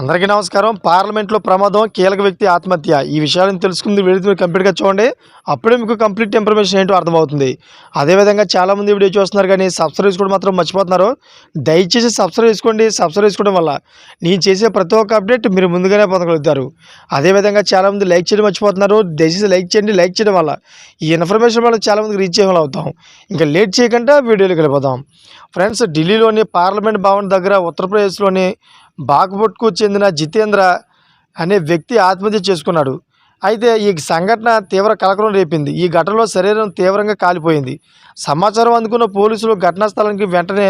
అందరికీ నమస్కారం. పార్లమెంట్లో ప్రమాదం కీలక వ్యక్తి ఆత్మహత్య. ఈ విషయాలను తెలుసుకుంది వీడియో మీరు కంప్లీట్గా చూడండి. అప్పుడే మీకు కంప్లీట్ ఇన్ఫర్మేషన్ ఏంటో అర్థమవుతుంది. అదేవిధంగా చాలామంది వీడియో చూస్తున్నారు కానీ సబ్స్క్రైబ్ చేసుకోవడం మాత్రం మర్చిపోతున్నారు. దయచేసి సబ్స్క్రైబ్ చేసుకోండి. సబ్స్క్రైబ్ చేసుకోవడం వల్ల నేను చేసే ప్రతి ఒక్క అప్డేట్ మీరు ముందుగానే పొందగలుగుతారు. అదేవిధంగా చాలామంది లైక్ చేయడం మర్చిపోతున్నారు. దయచేసి లైక్ చేయండి. లైక్ చేయడం వల్ల ఈ ఇన్ఫర్మేషన్ వల్ల చాలామందికి రీచ్ అయ్యేలా అవుతాం. ఇంకా లేట్ చేయకుండా వీడియోలోకి వెళ్ళిపోదాం. ఫ్రెండ్స్ ఢిల్లీలోని పార్లమెంట్ భవన్ దగ్గర ఉత్తరప్రదేశ్లోని బాగ్బొట్కు చెందిన జితేంద్ర అనే వ్యక్తి ఆత్మహత్య చేసుకున్నాడు. అయితే ఈ సంఘటన తీవ్ర కలకలం రేపింది. ఈ ఘటనలో శరీరం తీవ్రంగా కాలిపోయింది. సమాచారం అందుకున్న పోలీసులు ఘటనా స్థలానికి వెంటనే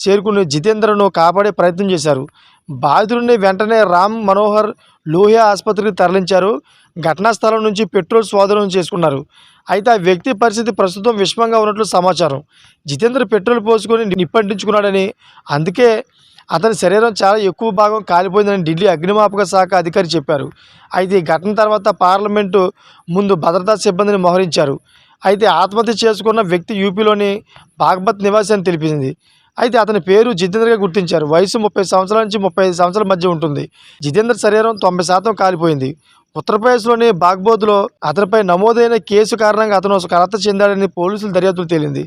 చేరుకుని జితేంద్రను కాపాడే ప్రయత్నం చేశారు. బాధితుడిని వెంటనే రామ్ మనోహర్ లోహియా ఆసుపత్రికి తరలించారు. ఘటనా స్థలం నుంచి పెట్రోల్ స్వాధీనం చేసుకున్నారు. అయితే ఆ వ్యక్తి పరిస్థితి ప్రస్తుతం విషమంగా ఉన్నట్లు సమాచారం. జితేంద్ర పెట్రోల్ పోసుకొని నిప్పంటించుకున్నాడని అందుకే అతని శరీరం చాలా ఎక్కువ భాగం కాలిపోయిందని ఢిల్లీ అగ్నిమాపక శాఖ అధికారి చెప్పారు. అయితే ఈ ఘటన తర్వాత పార్లమెంటు ముందు భద్రతా సిబ్బందిని మోహరించారు. అయితే ఆత్మహత్య చేసుకున్న వ్యక్తి యూపీలోని బాగ్బత్ నివాసి అని తెలిపింది. అయితే అతని పేరు జితేంద్రగా గుర్తించారు. వయసు ముప్పై సంవత్సరాల నుంచి ముప్పై సంవత్సరాల మధ్య ఉంటుంది. జితేంద్ర శరీరం తొంభై శాతం కాలిపోయింది. ఉత్తరప్రదేశ్లోని బాగ్బోద్లో అతనిపై నమోదైన కేసు కారణంగా అతను కలత చెందాడని పోలీసులు దర్యాప్తులు తేలింది.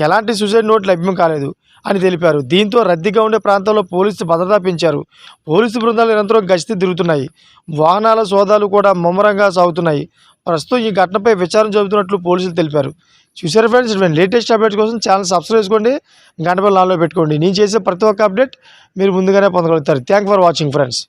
ఎలాంటి సూసైడ్ నోట్ లభ్యం కాలేదు. అని తెలిపారు. దీంతో రద్దీగా ఉండే ప్రాంతంలో పోలీసులు భద్రత పెంచారు. పోలీసు బృందాలు నిరంతరం గస్తీ తిరుగుతున్నాయి. వాహనాల సోదాలు కూడా ముమ్మరంగా సాగుతున్నాయి. ప్రస్తుతం ఈ ఘటనపై విచారణ జరుగుతున్నట్లు పోలీసులు తెలిపారు. చూసారు ఫ్రెండ్స్ ఇటువంటి లేటెస్ట్ అప్డేట్స్ కోసం ఛానల్ సబ్స్క్రైబ్ చేసుకోండి. గంటపై లాన్లో పెట్టుకోండి. నేను చేసే ప్రతి ఒక్క అప్డేట్ మీరు ముందుగానే పొందగలుగుతారు. Thank for watching friends